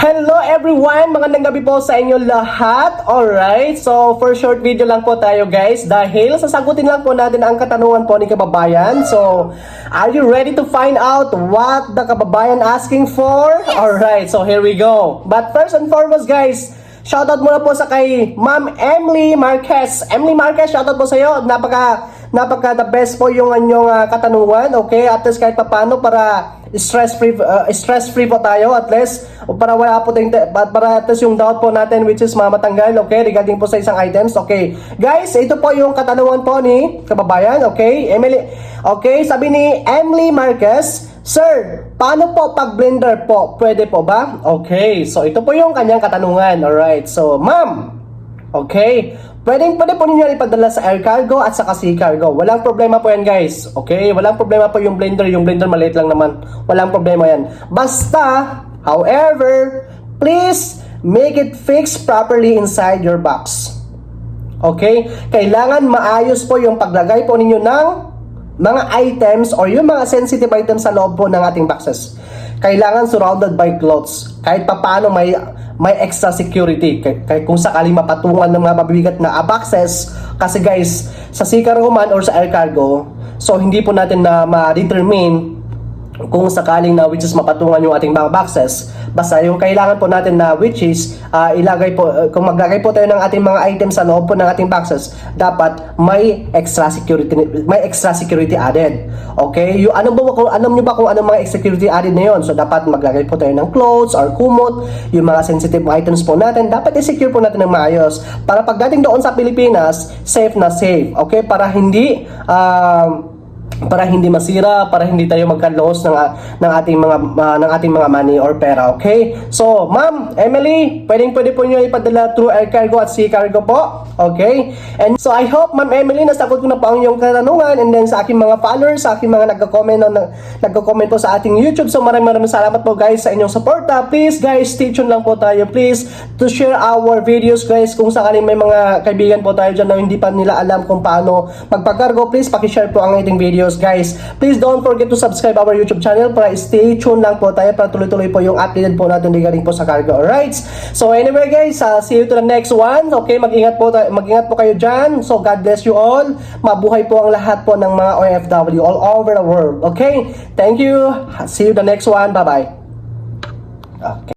Hello everyone! Magandang gabi po sa inyo lahat. Alright, so for short video lang po tayo guys dahil sasagutin lang po natin ang katanungan po ni kababayan. So, are you ready to find out what the kababayan asking for? Alright, so here we go. But first and foremost guys, Shoutout muna po sa kay Ma'am Emily Marquez. Emily Marquez, shoutout po sa iyo. Napaka napaka the best po yung anyong ah, katanungan, okay? At least kahit papaano para stress free stress free po tayo at least para wala po tayong para at least yung doubt po natin which is mamatanggal, okay? Regarding po sa isang items, okay? Guys, ito po yung katanungan po ni kababayan, okay? Emily, okay? Sabi ni Emily Marquez, Sir, paano po pag blender po? Pwede po ba? Okay, so ito po yung kanyang katanungan. Alright, so ma'am, okay, pwede, pwede po ninyo ipadala sa air cargo at sa sea cargo. Walang problema po yan guys. Okay, walang problema po yung blender. Yung blender maliit lang naman. Walang problema yan. Basta, however, please make it fixed properly inside your box. Okay? Kailangan maayos po yung paglagay po ninyo ng mga items or yung mga sensitive items sa loob po ng ating boxes. Kailangan surrounded by clothes. Kahit papaano may may extra security. Kay, kay kung sakaling mapatungan ng mga mabibigat na boxes, kasi guys, sa sea cargo man or sa air cargo, so hindi po natin na ma-determine kung sakaling na which is mapatungan yung ating mga boxes basta yung kailangan po natin na which is ah, ilagay po uh, kung maglagay po tayo ng ating mga items sa loob po ng ating boxes dapat may extra security may extra security added. Okay? Yung ano ba kung alam niyo ba kung anong mga extra security added na yon so dapat maglagay po tayo ng clothes or kumot yung mga sensitive items po natin dapat i-secure po natin ng maayos. Para pagdating doon sa Pilipinas safe na safe. Okay? Para hindi um, para hindi masira, para hindi tayo magka-loss ng ng ating mga ah, ng ating mga money or pera, okay? So, Ma'am Emily, pwedeng pwede po niyo ipadala through air cargo at sea cargo po, okay? And so I hope Ma'am Emily nasagot ko na po ang iyong katanungan and then sa aking mga followers, sa aking mga nagko-comment na nagko-comment po sa ating YouTube. So maraming maraming salamat po guys sa inyong suporta. Please guys, stay tuned lang po tayo. Please to share our videos guys kung sakaling may mga kaibigan po tayo dyan na hindi pa nila alam kung paano magpag-cargo, please paki-share po ang ating videos guys. Please don't forget to subscribe our YouTube channel para stay tuned lang po tayo para tuloy-tuloy po yung updated po natin regarding po sa cargo. Alright? So anyway guys, uh, see you to the next one. Okay, mag-ingat po mag-ingat po kayo dyan. So God bless you all. Mabuhay po ang lahat po ng mga OFW all over the world. Okay? Thank you. See you the next one. Bye-bye. Okay.